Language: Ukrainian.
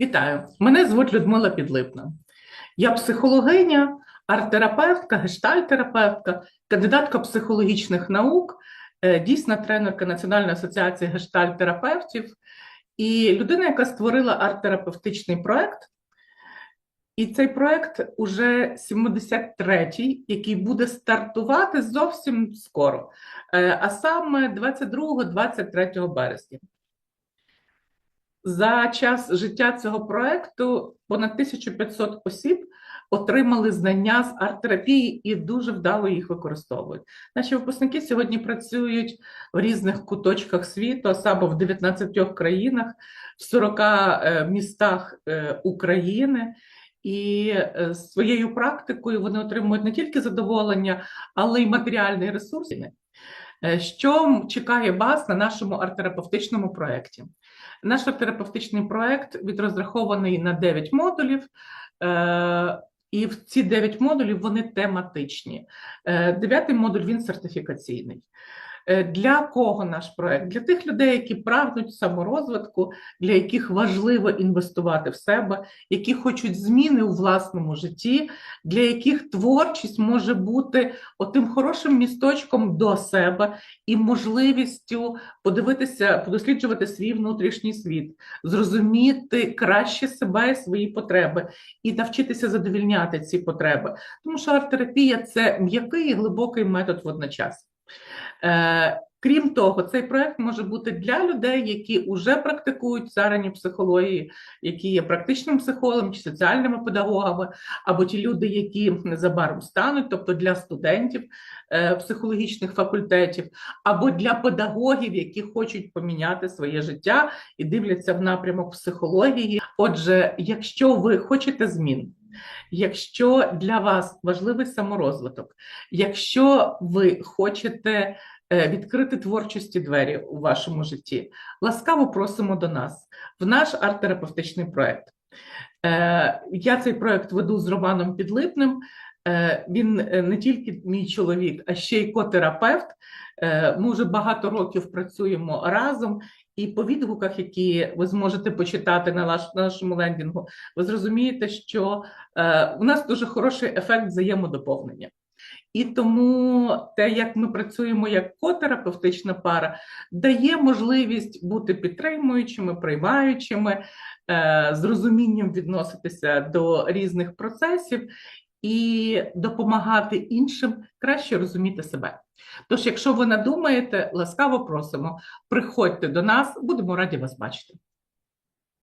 Вітаю, мене звуть Людмила Підлипна. Я психологиня, арт-терапевтка, гештальт-терапевтка, кандидатка психологічних наук, е, дійсна тренерка Національної асоціації гештальт-терапевтів і людина, яка створила арт-терапевтичний проект. І цей проект уже 73-й, який буде стартувати зовсім скоро, е, а саме 22-23 березня. За час життя цього проекту понад 1500 осіб отримали знання з арт-терапії і дуже вдало їх використовують. Наші випускники сьогодні працюють в різних куточках світу, а саме в 19 країнах, в 40 е, містах е, України. І е, своєю практикою вони отримують не тільки задоволення, але й матеріальний ресурс. Е, Що чекає вас на нашому арт-терапевтичному проєкті? Наш терапевтичний проєкт відрозрахований на 9 модулів, е, і в ці 9 модулів вони тематичні. Е, Дев'ятий модуль він сертифікаційний. Е, Для кого наш проект? Для тих людей, які прагнуть саморозвитку, для яких важливо інвестувати в себе, які хочуть зміни у власному житті, для яких творчість може бути отим хорошим місточком до себе і можливістю подивитися, подосліджувати свій внутрішній світ, зрозуміти краще себе і свої потреби і навчитися задовільняти ці потреби. Тому що арт-терапія це м'який і глибокий метод водночас. Е, Крім того, цей проект може бути для людей, які вже практикують царині психології, які є практичним психологом чи соціальними педагогами, або ті люди, які незабаром стануть, тобто для студентів е, психологічних факультетів, або для педагогів, які хочуть поміняти своє життя і дивляться в напрямок психології. Отже, якщо ви хочете змін, якщо для вас важливий саморозвиток, якщо ви хочете е, відкрити творчості двері у вашому житті, ласкаво просимо до нас в наш арт-терапевтичний проект. Е, Я цей проект веду з Романом Підлипним. Е, Він е, не тільки мій чоловік, а ще й котерапевт. Е, Ми вже багато років працюємо разом, і по відгуках, які ви зможете почитати на нашому лендінгу, ви зрозумієте, що у нас дуже хороший ефект взаємодоповнення. І тому те, як ми працюємо як котерапевтична пара, дає можливість бути підтримуючими, приймаючими, з розумінням відноситися до різних процесів і допомагати іншим краще розуміти себе. Тож, якщо ви надумаєте, ласкаво просимо, приходьте до нас, будемо раді вас бачити.